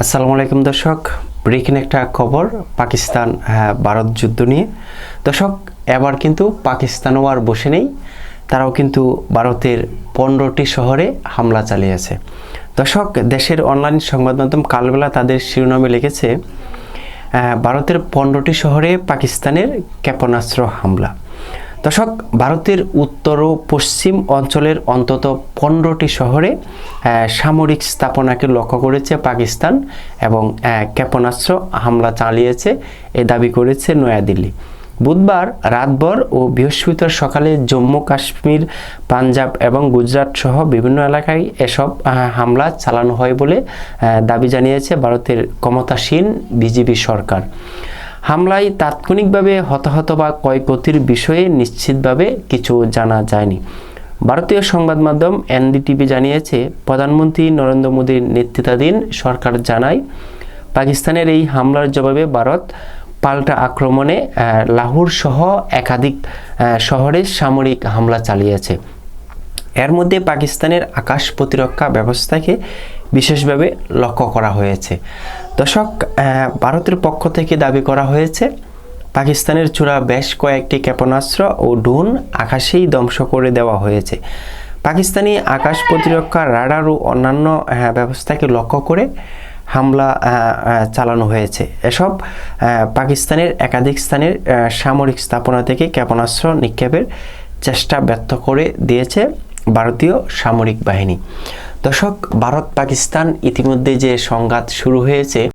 আসসালামু আলাইকুম দর্শক। ব্রেকিং একটা খবর পাকিস্তান হ্যাঁ, ভারত যুদ্ধ নিয়ে। দর্শক এবার কিন্তু পাকিস্তানও আর বসে নেই। তারাও কিন্তু ভারতের পনেরোটি শহরে হামলা চালিয়েছে। দর্শক দেশের অনলাইন সংবাদ মাধ্যম কালবেলা তাদের শিরোনামে লিখেছে ভারতের পনেরোটি শহরে পাকিস্তানের ক্ষেপণাস্ত্র হামলা। দর্শক, ভারতের উত্তর ও পশ্চিম অঞ্চলের অন্তত পনেরোটি শহরে সামরিক স্থাপনাকে লক্ষ্য করেছে পাকিস্তান এবং ক্ষেপণাস্ত্র হামলা চালিয়েছে, এ দাবি করেছে নয়াদিল্লি। বুধবার, রাতভর ও বৃহস্পতিবার সকালে জম্মু কাশ্মীর, পাঞ্জাব এবং গুজরাট সহ বিভিন্ন এলাকায় এসব হামলা চালানো হয় বলে দাবি জানিয়েছে ভারতের ক্ষমতাসীন বিজেপি সরকার। হামলায় তাৎক্ষণিকভাবে হতাহত বা ক্ষয়ক্ষতির বিষয়ে নিশ্চিতভাবে কিছু জানা যায়নি। ভারতীয় সংবাদ মাধ্যম এনডিটিভি জানিয়েছে, প্রধানমন্ত্রী নরেন্দ্র মোদীর নেতৃত্বাধীন সরকার জানায়, পাকিস্তানের এই হামলার জবাবে ভারত পাল্টা আক্রমণে লাহোর সহ একাধিক শহরে সামরিক হামলা চালিয়েছে। এর মধ্যে পাকিস্তানের আকাশ প্রতিরক্ষা ব্যবস্থাকে বিশেষভাবে লক্ষ্য করা হয়েছে। দর্শক আহ, ভারতের পক্ষ থেকে দাবি করা হয়েছে পাকিস্তানের চূড়া বেশ কয়েকটি ক্ষেপণাস্ত্র ও ড্রোন আকাশেই ধ্বংস করে দেওয়া হয়েছে। পাকিস্তানি আকাশ প্রতিরক্ষা রাডার ও অন্যান্য ব্যবস্থাকে লক্ষ্য করে হামলা চালানো হয়েছে। এসব পাকিস্তানের একাধিক স্থানের সামরিক স্থাপনা থেকে ক্ষেপণাস্ত্র নিক্ষেপের চেষ্টা ব্যর্থ করে দিয়েছে। ভারতীয় সামরিক বাহিনী। দর্শক ভারত পাকিস্তান ইতিমধ্যে যে সংঘাত শুরু হয়েছে